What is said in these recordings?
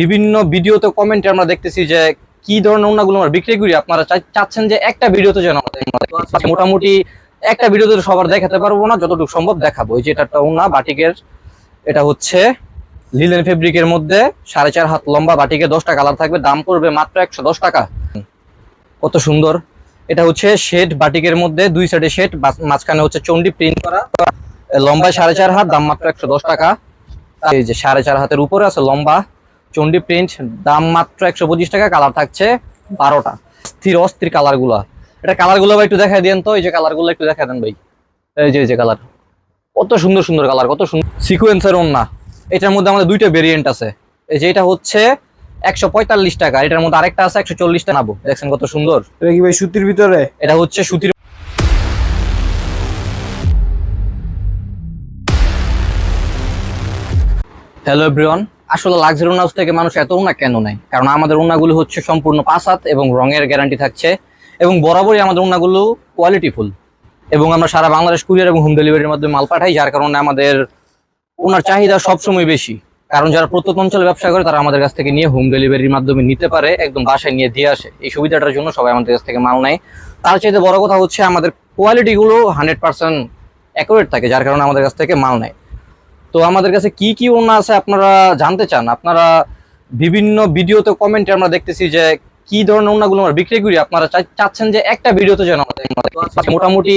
বিভিন্ন ভিডিওতে কমেন্টে আমরা দেখতেছি যে কি ধরনের ওনাগুলো আমরা বিক্রি করি। আপনারা চাচ্ছেন যে একটা ভিডিওতে যেন আমাদের মোটামুটি একটা ভিডিওতে সবার দেখাতে পারব না, যতটুকু সম্ভব দেখাবো। এই যে এটা একটা ওনা বাটিকের, এটা হচ্ছে লিলেন ফেব্রিকের মধ্যে সাড়ে চার হাত লম্বা, বাটিকে দশটা কালার থাকবে, দাম পড়বে মাত্র একশো দশ টাকা। কত সুন্দর। এটা হচ্ছে শেড, বাটিকের মধ্যে দুই সাইডে শেড মাঝখানে হচ্ছে চন্ডি প্রিন্ট করা। লম্বায় সাড়ে চার হাত, দাম মাত্র একশো দশ টাকা। এই যে সাড়ে চার হাতের উপরে আছে লম্বা। চন্ডি প্রিন্ট দাম মাত্র একশো পঁচিশ টাকা কালার থাকছে বারোটা। স্থির অস্থির কালারগুলা এটা কালারগুলো ভাই একটু দেখা দেন তো এই যে কালারগুলো একটু দেখা দেন ভাই। এই যে এই যে কালার কত সুন্দর সুন্দর কালার কত সুন্দর। সিকুয়েন্সের ওন্না এটার মধ্যে আমাদের দুইটা ভেরিয়েন্ট আছে। এই যে এটা হচ্ছে একশো পঁয়তাল্লিশ টাকা। এটার মধ্যে আরেকটা আছে একশো চল্লিশ টাকা। নাবো দেখছেন কত সুন্দর? এটা কি ভাই সুতির ভিতরে? এটা হচ্ছে সুতির হ্যালো এভরিওয়ান আসলে লাক্সারি হাউস থেকে মানুষ এত উন্না কেন নেয়? কারণ আমাদের উন্নাগুলো হচ্ছে সম্পূর্ণ পাঁচ হাত এবং রঙের গ্যারান্টি থাকছে এবং বরাবরই আমাদের উন্নাগুলো কোয়ালিটিফুল এবং আমরা সারা বাংলাদেশ কুরিয়ার এবং হোম ডেলিভারির মাধ্যমে মাল পাঠাই, যার কারণে আমাদের ওনার চাহিদা সবসময় বেশি। কারণ যারা প্রত্যন্ত অঞ্চলে ব্যবসা করে, তারা আমাদের কাছ থেকে নিয়ে হোম ডেলিভারির মাধ্যমে নিতে পারে, একদম বাসায় নিয়ে দিয়ে আসে। এই সুবিধাটার জন্য সবাই আমাদের কাছ থেকে মাল নেয়। তার চাইতে বড় কথা হচ্ছে আমাদের কোয়ালিটিগুলো হান্ড্রেড পার্সেন্ট অ্যাকুরেট থাকে, যার কারণে আমাদের কাছ থেকে মাল নেয়। তো আমাদের কাছে কি কি ওনা আছে আপনারা জানতে চান? আপনারা বিভিন্ন ভিডিওতে কমেন্টে আমরা দেখতেছি যে কি ধরনের ওনাগুলো আমরা বিক্রি করি। আপনারা চাচ্ছেন যে একটা ভিডিওতে যেন আমাদের মোটামুটি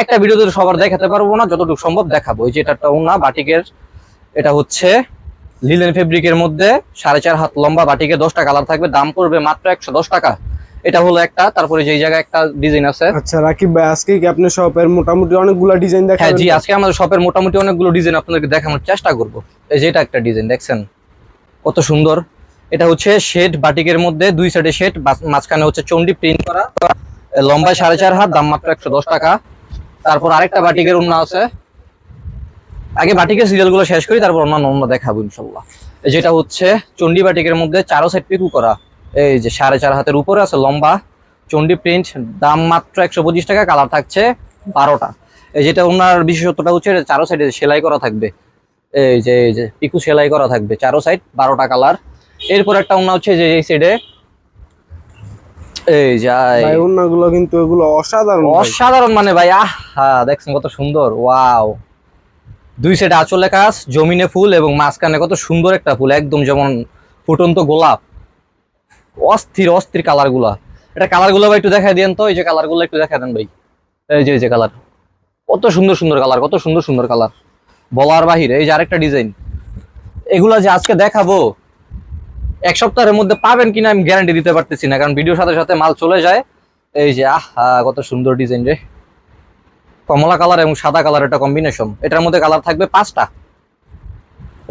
একটা ভিডিওতে সবার দেখাতে পারব না, যতটুকু সম্ভব দেখাবো। যে এটা একটা ওনা বাটিকের, এটা হচ্ছে লিলেন ফেব্রিকের মধ্যে সাড়ে চার হাত লম্বা বাটিকে দশটা কালার থাকবে। দাম পড়বে মাত্র একশো দশ টাকা। এটা হলো একটা তারপরে যেই জায়গায় একটা ডিজাইন আছে। আচ্ছা রাকিব ভাই আজকে কি আপনি শপের মোটামুটি অনেকগুলা ডিজাইন হ্যাঁ দেখাবেন জি আজকে আমাদের শপের মোটামুটি অনেকগুলো ডিজাইন আপনাদেরকে দেখানোর চেষ্টা করব। এই যে এটা একটা ডিজাইন দেখছেন? কত সুন্দর। এটা হচ্ছে শেড বাটিকের মধ্যে দুই সাইডে শেড মাঝখানে হচ্ছে চন্ডি প্রিন্ট করা। লম্বায় সাড়ে চার হাত দাম মাত্র একশো দশ টাকা। তারপর আরেকটা বাটিকের অন্য আছে। আগে বাটিকের সিরিয়ালগুলো শেষ করি তারপর অন্যান্য অন্য দেখাবো ইনশাল্লাহ। এই যেটা হচ্ছে চন্ডি বাটিকের মধ্যে চারো সাইড পিকু করা। এই যে সাড়ে চার হাতের উপরে আছে লম্বা চন্ডি প্রিন্ট দাম মাত্র একশো পঁচিশ টাকা কালার থাকছে বারোটা। এই যেটা ওনার বিশেষত্বটা হচ্ছে চারো সাইডে সেলাই করা থাকবে। এই যে এই যে পিকু সেলাই করা থাকবে চারো সাইড বারোটা কালার এরপর একটা ওনা হচ্ছে যে এই সাইডে এই যাই ওনাগুলো কিন্তু এগুলো অসাধারণ অসাধারণ মানে ভাই আহ দেখছেন কত সুন্দর ওয়াও। দুই সাইডে আঁচলে কাজ জমিনে ফুল এবং মাঝখানে কত সুন্দর একটা ফুল একদম যেমন ফুটন্ত গোলাপ। অস্থির অস্থির কালারগুলা। এটা কালারগুলো ভাই একটু দেখাই দেন তো, এই যে কালারগুলো একটু দেখা দেন ভাই। এই যে এই যে কালার কত সুন্দর সুন্দর কালার কত সুন্দর সুন্দর কালার বলার বাহিরে, এই যে আরেকটা ডিজাইন এগুলা যে আজকে দেখাবো, এক সপ্তাহের মধ্যে পাবেন কিনা আমি গ্যারান্টি দিতে পারতেছি না, কারণ ভিডিওর সাথে সাথে মাল চলে যায়। এই যে, আহা, কত সুন্দর ডিজাইন রে। কমলা কালার এবং সাদা কালার একটা কম্বিনেশন এটার মধ্যে কালার থাকবে পাঁচটা।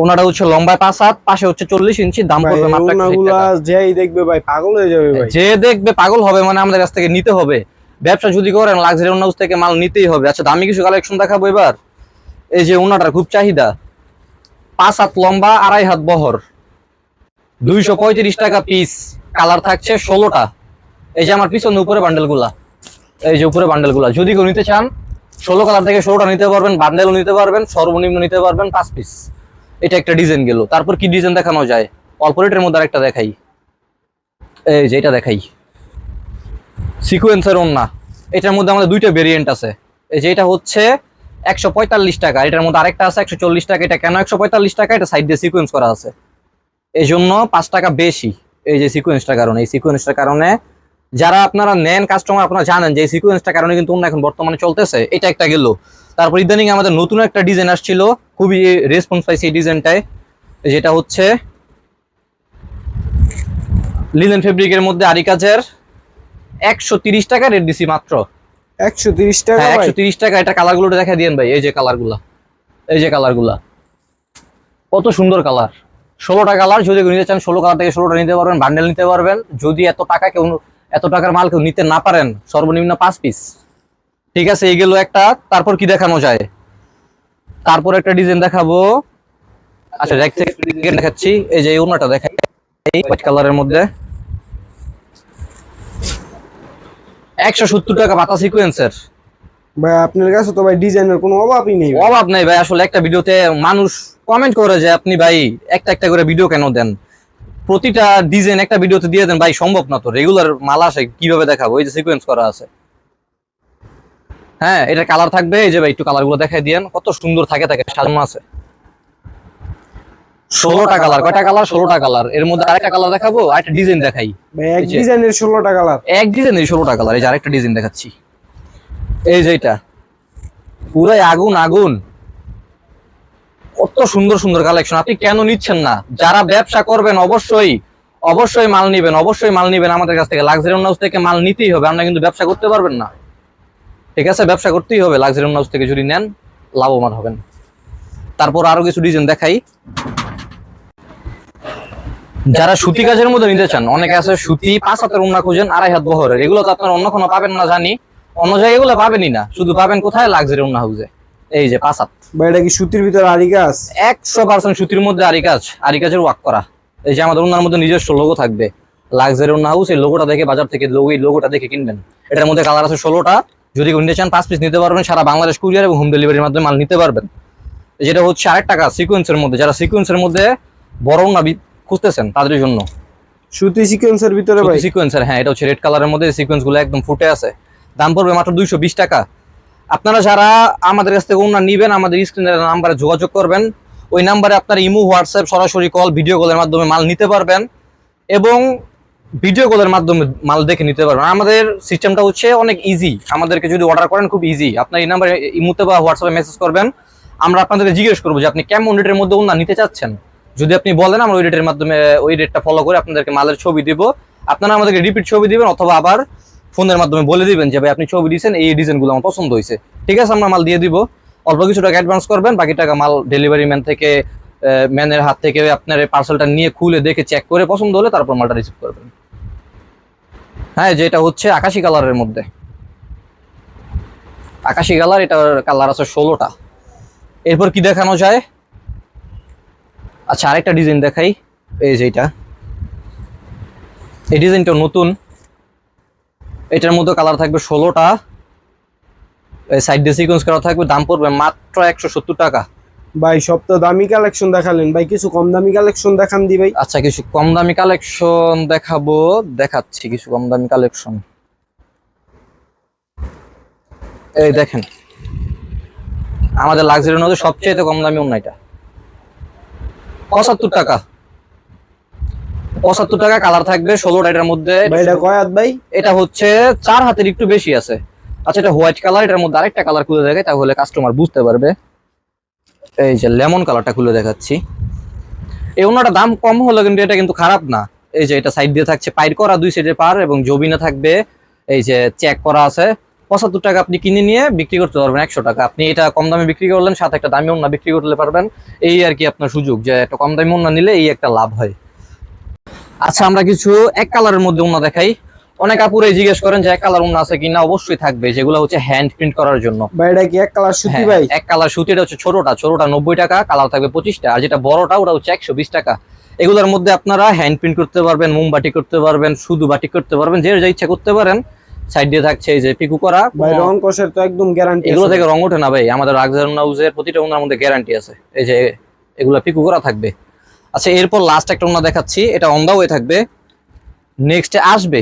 ওনাটা হচ্ছে লম্বায় পাঁচ হাত পাশে হচ্ছে চল্লিশ ইঞ্চি দাম ভাই পড়বে মাত্র 160 ওনাগুলা টাকা। যেই দেখবে ভাই পাগল হয়ে যাবে ভাই। যে দেখবে পাগল হবে মানে আমাদের কাছ থেকে নিতে হবে। ব্যবসা যদি করেন লাক্সারি হাউস থেকে মাল নিতেই হবে। আচ্ছা দামি কিছু কালেকশন দেখাবো এবার। এই যে ওনাটার খুব চাহিদা। পাঁচ হাত লম্বা আড়াই হাত বহর। দুইশো পঁয়ত্রিশ টাকা পিস কালার থাকছে ষোলোটা। এই যে আমার পিছনে উপরে বান্ডেলগুলা এই যে উপরে বান্ডেলগুলা যদি কেউ নিতে চান ষোলো কালার থেকে ষোলোটা নিতে পারবেন বান্ডেলও নিতে পারবেন সর্বনিম্ন নিতে পারবেন পাঁচ পিস এটা একটা ডিজাইন গেল। তারপর কি ডিজাইন দেখানো যায়? অল্প রেটের মধ্যে আরেকটা দেখাই। এই যে এটা দেখাই। সিকুয়েন্সের ওন্না। এটার মধ্যে আমাদের দুইটা ভেরিয়েন্ট আছে। এই যে এটা হচ্ছে একশো পঁয়তাল্লিশ টাকা। এটার মধ্যে আরেকটা আছে একশো চল্লিশ টাকা। এটা কেন একশো পঁয়তাল্লিশ টাকা? এটা সাইড দিয়ে সিকুয়েন্স করা আছে। এই জন্য পাঁচ টাকা বেশি এই যে সিকুয়েন্সটার কারণে। এই সিকুয়েন্সটার কারণে যারা আপনারা নেন কাস্টমার আপনারা জানেন যে এই সিকুয়েন্সটার কারণে কিন্তু অন্য এখন বর্তমানে চলতেছে। এটা একটা গেল। তারপর ইদানিং আমাদের নতুন একটা ডিজাইন আসছিল। খুবই রেসপন্স পাইছে এই ডিজাইনটায় যেটা হচ্ছে লিনেন ফেব্রিকের মধ্যে আরি কাজের একশো তিরিশ টাকা রেট দিছি মাত্র। একশো তিরিশ টাকা হ্যাঁ একশো তিরিশ টাকা এটা কালারগুলো দেখা দিয়েন ভাই এই যে কালারগুলা এই যে কালারগুলা কত সুন্দর কালার ষোলোটা কালার যদি নিতে চান ষোলো কালার থেকে ষোলোটা নিতে পারবেন বান্ডেল নিতে পারবেন। যদি এত টাকা কেউ এত টাকার মাল কেউ নিতে না পারেন সর্বনিম্ন পাঁচ পিস ঠিক আছে এই গেল একটা তারপর কি দেখানো যায়? তারপর একটা ডিজাইন দেখাবো। আচ্ছা দেখ থেকে ডিজাইন দেখাচ্ছি। এই যে ওনাটা দেখাই এই হোয়াইট কালারের মধ্যে। একশো সত্তর টাকা পাতা সিকুয়েন্সের ভাই আপনার কাছে তো ভাই ডিজাইনের কোনো অভাবই নেই। অভাব নাই ভাই আসলে একটা ভিডিওতে মানুষ কমেন্ট করে যে আপনি ভাই একটা একটা করে ভিডিও কেন দেন? প্রতিটা ডিজাইন একটা ভিডিওতে দিয়ে দেন ভাই সম্ভব না তো। রেগুলার মাল আসে কীভাবে দেখাবো? এই যে সিকোয়েন্স করা আছে। হ্যাঁ এটা কালার থাকবে। এই যে ভাই একটু কালারগুলো দেখাই দিয়েন। কত সুন্দর থাকে থাকে সাজানো আছে। ষোলোটা কালার কয়টা কালার ষোলোটা কালারের মধ্যে আরেকটা কালার দেখাবো আরেকটা ডিজাইন দেখাই। ভাই এক ডিজাইনের ষোলোটা কালার এক ষোলোটা কালার এই যে আরেকটা ডিজাইন দেখাচ্ছি। এই যে এটা। পুরাই আগুন আগুন। কত সুন্দর সুন্দর কালেকশন আপনি কেন নিচ্ছেন না? যারা ব্যবসা করবেন অবশ্যই অবশ্যই মাল নিবেন অবশ্যই মাল নিবেন আমাদের কাছ থেকে। লাক্সারি হাউস থেকে মাল নিতেই হবে। আপনারা কিন্তু ব্যবসা করতে পারবেন না। ঠিক আছে ব্যবসা করতেই হবে। লাক্সারি হাউস থেকে যদি নেন লাভবান হবেন। তারপর আরও কিছু ডিজাইন দেখাই। যারা সুতি কাজের মধ্যে নিতে চান অনেকে আছে সুতি পাঁচ হাতের উন্না খুঁজেন আড়াই হাত বহরের। এগুলো তো আপনার অন্য কোনো পাবেন না জানি। অন্য জায়গায় এগুলো পাবেনই না। শুধু পাবেন কোথায়? লাক্সারি উন্না হাউসে এই যে পাঁচ হাত। এটা কি সুতির ভিতরে আরি গাছ একশো পার্সেন্ট সুতির মধ্যে আরি কাজ। আরি কাজের ওয়ার্ক করা। এই যে আমাদের ওনার মধ্যে নিজস্ব লোগো থাকবে। লাক্সারি ওনা হাউস এই লোগোটা দেখে বাজার থেকে লোগো এই লোগোটা দেখে কিনবেন। এটার মধ্যে কালার আছে ষোলোটা। যদি নিতে চান পাঁচ পিস নিতে পারবেন সারা বাংলাদেশ কুরিয়ার এবং হোম ডেলিভারির মাধ্যমে মাল নিতে পারবেন। যেটা হচ্ছে আরেকটা টাকা সিকোয়েন্সের মধ্যে যারা সিকোয়েন্সের মধ্যে বড় না খুঁজতেছেন তাদের জন্য। সুতি সিকোয়েন্সের ভিতরে ভাই। সিকোয়েন্সার হ্যাঁ এটা হচ্ছে রেড কালারের মধ্যে সিকোয়েন্সগুলো একদম ফুটে আছে। দাম পড়বে মাত্র দুইশো বিশ টাকা। আপনারা যারা আমাদের কাছ থেকে ওনার নিবেন আমাদের স্ক্রিনের নাম্বারে যোগাযোগ করবেন। ওই নাম্বারে আপনার ইমো হোয়াটসঅ্যাপ সরাসরি কল ভিডিও কলের মাধ্যমে মাল নিতে পারবেন। এবং ভিডিও কলের মাধ্যমে মাল দেখে নিতে পারবেন। আমাদের সিস্টেমটা হচ্ছে অনেক ইজি আমাদেরকে যদি অর্ডার করেন, খুব ইজি আপনার এই নাম্বারে ইমোতে বা হোয়াটসঅ্যাপে মেসেজ করবেন। আমরা আপনাদেরকে জিজ্ঞেস করব যে, আপনি কেমন রেটের মধ্যে ওনা নিতে চাচ্ছেন? যদি আপনি বলেন, আমরা ওই রেটের মাধ্যমে, ওই রেটটা ফলো করে আপনাদেরকে মালের ছবি দিব। আপনারা আমাদেরকে রিপিট ছবি দিবেন অথবা আবার ফোনের মাধ্যমে বলে দিবেন যে, ভাই, আপনি ছবি দিয়েছেন, এই ডিজাইনগুলো আমার পছন্দ হয়েছে। ঠিক আছে, আমরা মাল দিয়ে দিব। অল্প কিছু টাকা অ্যাডভান্স করবেন, বাকি টাকা মাল ডেলিভারি ম্যান থেকে ম্যানের হাত থেকে আপনার পার্সেলটা নিয়ে খুলে দেখে চেক করে পছন্দ হলে তারপর মালটা রিসিভ করবেন। হ্যাঁ যেটা হচ্ছে আকাশি কালারের মধ্যে। আকাশি কালার, এটার কালার আছে ষোলোটা। এরপর কি দেখানো যায়? আচ্ছা আরেকটা ডিজাইন দেখাই। এই যে এটা। এই ডিজাইনটা নতুন। এটার মধ্যে কালার থাকবে ষোলোটা। সাইড দিয়ে সিকোয়েন্স করা থাকবে। দাম পড়বে মাত্র একশো সত্তর টাকা। ভাই সব তো দামি কালেকশন দেখালেন। ভাই কিছু কম দামি কালেকশন দেখান দি ভাই। আচ্ছা কিছু কম দামি কালেকশন দেখাবো। দেখাচ্ছি কিছু কম দামি কালেকশন এই দেখেন আমাদের লাক্সারি মধ্যে সবচেয়ে কম দামি এটা। পঁচাত্তর টাকা। পঁচাত্তর টাকা কালার থাকবে ষোলোটা এটার মধ্যে। ভাই এটা হচ্ছে চার হাতের একটু বেশি আছে। আচ্ছা এটা হোয়াইট কালার এটার মধ্যে আরেকটা কালার খুলে দেখাই তাহলে কাস্টমার বুঝতে পারবে। এই যে লেমন কালারটা খুলে দেখাচ্ছি। এই ওনাটা দাম কম হলো কিন্তু এটা কিন্তু খারাপ না। এই যে এটা সাইড দিয়ে থাকছে পাইর করা, দুই সাইডে পার এবং জবিনা থাকবে এই যে চেক করা আছে। পঁচাত্তর টাকা আপনি কিনে নিয়ে বিক্রি করতে পারবেন একশো টাকা। আপনি এটা কম দামে বিক্রি করলেন, সাথে একটা দামি ওনা বিক্রি করতে পারবেন। এই আর কি আপনার সুযোগ যে একটা কম দামি ওনা নিলে এই একটা লাভ হয়। আচ্ছা আমরা কিছু এক কালারের মধ্যে ওনা দেখাই। অনেক আপুরে জিজ্ঞেস করেন যে এক কালার ওনা আছে কিনা অবশ্যই থাকবে। যেগুলো হচ্ছে হ্যান্ড প্রিন্ট করার জন্য। ভাই এটা কি এক কালার সুতি হ্যাঁ, ভাই? এক কালার সুতিটা হচ্ছে ছোটটা ছোটটা নব্বই টাকা কালার থাকবে পঁচিশটা আর যেটা বড়টা ওটা হচ্ছে একশো বিশ টাকা। এগুলোর মধ্যে আপনারা হ্যান্ড প্রিন্ট করতে পারবেন মোমবাটি করতে পারবেন শুধু বাটি করতে পারবেন যে যা ইচ্ছা করতে পারেন। সাইড দিয়ে থাকছে এই যে পিকু করা ভাই রং কষের তো একদম গ্যারান্টি এগুলো থেকে রং ওঠে না ভাই আমাদের রাগজার নাউজের প্রতিটা ওনার মধ্যে গ্যারান্টি আছে। এই যে এগুলো পিকু করা থাকবে। আচ্ছা এরপর লাস্ট একটা ওনা দেখাচ্ছি এটা অন দা ওয়ে থাকবে। নেক্সটে আসবে।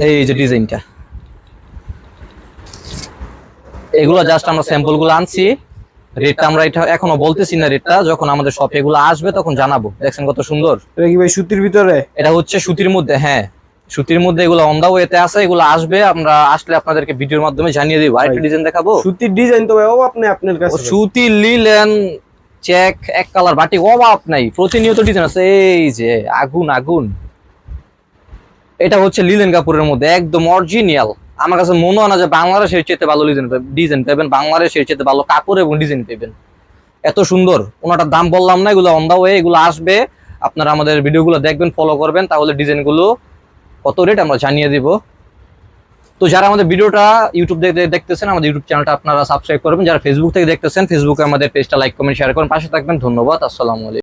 এই যে ডিজাইনটা। এগুলো জাস্ট আমরা আনছি। রেটটা আমরা এটা এখনও বলতেছি না রেটটা যখন আমাদের শপে এগুলো আসবে তখন জানাব। দেখছেন কত সুন্দর? এটা কি ভাই সুতির ভিতরে? এটা হচ্ছে সুতির মধ্যে হ্যাঁ। সুতির মধ্যে এগুলো অন দা ওয়েতে আছে এগুলো আসবে আমরা আসলে আপনাদেরকে ভিডিওর মাধ্যমে জানিয়ে দিব। আরেকটা ডিজাইন দেখাবো? সুতির ডিজাইন তো ভাই ও আপনি আপনার কাছে। সুতি লিলেন চেক এক কালার বাটি অভাব নাই। প্রতিনিয়ত ডিজাইন আছে। এই যে আগুন আগুন। এটা হচ্ছে লিলেন কাপুরের মধ্যে একদম অরিজিনাল আমার কাছে মনে হয় না যে বাংলাদেশের চেয়ে ভালো ডিজাইন ডিজাইন পাবেন, বাংলাদেশের চেয়ে ভালো কাপড় এবং ডিজাইন পাবেন। এত সুন্দর, ওনাটার দাম বললাম না, এগুলো অন দা ওয়ে এগুলো আসবে। আপনারা আমাদের ভিডিওগুলো দেখবেন ফলো করবেন, তাহলে ডিজাইনগুলো কত রেট আমরা জানিয়ে দিব। তো যারা আমাদের ভিডিওটা ইউটিউব দেখতেছেন, আমাদের ইউটিউব চ্যানেলটা আপনারা সাবস্ক্রাইব করবেন। যারা ফেসবুক থেকে দেখতেছেন ফেসবুকে আমাদের পেজটা লাইক কমেন্ট শেয়ার করুন। পাশে থাকবেন, ধন্যবাদ, আসসালামু আলাইকুম।